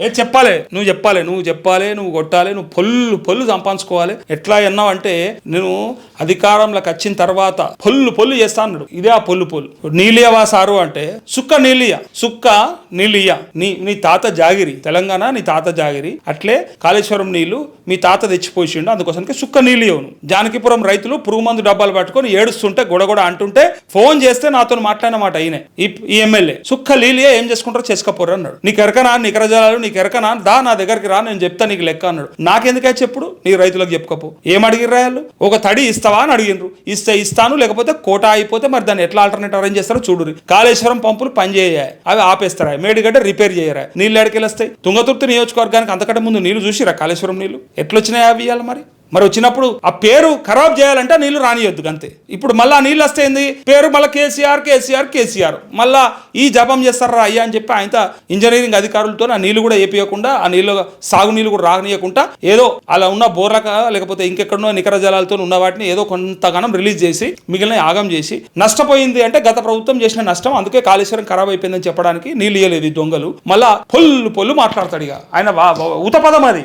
ఏ చెప్పాలి. నువ్వు చెప్పాలి నువ్వు చెప్పాలి నువ్వు కొట్టాలి నువ్వు పొల్లు పొల్లు సంపాదించుకోవాలి. ఎట్లా అన్నావు అంటే నేను అధికారంలోకి వచ్చిన తర్వాత పొల్లు పొల్లు చేస్తా అన్నాడు. ఇదే ఆ పొల్లు పొల్లు నీలియవా సారు అంటే సుక్క నీలియ సుక్క నీలియ. నీ నీ తాత జాగిరి తెలంగాణ నీ తాత జాగిరి. అట్లే కాళేశ్వరం నీళ్ళు మీ తాత తెచ్చిపోయిండు అందుకోసానికి సుక్క నీలియవును జానకిపురం రైతులు పురుగు మందు డబ్బాలు పట్టుకొని ఏడుస్తుంటే గొడగొడ అంటుంటే ఫోన్ చేస్తే నాతో మాట్లాడినమాట ఈయన. ఈ ఈ ఎమ్మెల్యే. సుక్క లీలియా ఏం చేసుకుంటారో చేసుకపోరు అన్నాడు. నీకు ఎరకనా నీకు నీ నీకు ఎరకనా? దా నా దగ్గరికి రా నేను చెప్తా నీకు లెక్క అన్నాడు. నాకెందుకే చెప్పుడు? నీ రైతులకు చెప్పుకోపు ఏం అడిగిర్రు రాయాలు ఒక తడి ఇస్తావా అని అడిగినరు ఇస్తే ఇస్తాను లేకపోతే కోట అయిపోతే మరి దాన్ని ఎట్లా ఆల్టర్నేట్ అరేంజ్ చేస్తారో చూడురి కాళేశ్వరం పంపులు పనిచేయాయి అవి ఆపేస్తారా మేడిగడ్డ రిపేర్ చేయరా నీళ్ళు ఎడకెళ్ళొస్తాయి తుంగతుర్తి నియోజకవర్గానికి అంతకంటే ముందు నీళ్ళు చూసిరా కాళేశ్వరం నీళ్ళు ఎట్లొచ్చినాయి అవి ఇవ్వాలి మరి? మరి వచ్చినప్పుడు ఆ పేరు ఖరాబ్ చేయాలంటే నీళ్ళు రానియొద్దు అంతే ఇప్పుడు మళ్ళీ ఆ నీళ్ళు వస్తేంది పేరు మళ్ళీ కేసీఆర్ కేసీఆర్ కేసీఆర్. మళ్ళా ఈ జపం చేస్తారా అయ్యా అని చెప్పి ఆయన ఇంజనీరింగ్ అధికారులతో ఆ నీళ్ళు కూడా ఏపియకుండా ఆ నీళ్ళు సాగు నీళ్ళు కూడా రానియకుండా ఏదో అలా ఉన్న బోర్లక లేకపోతే ఇంకెక్కడనో నికర జలాలతో ఉన్న వాటిని ఏదో కొంతగానం రిలీజ్ చేసి మిగిలిన ఆగం చేసి నష్టపోయింది అంటే గత ప్రభుత్వం చేసిన నష్టం. అందుకే కాళేశ్వరం ఖరాబ్ అయిపోయిందని చెప్పడానికి నీళ్ళు ఇయ్యలేదు దొంగలు. మళ్ళా పొల్లు పొల్లు మాట్లాడతాడు ఇక. ఆయన ఉతపదం అది.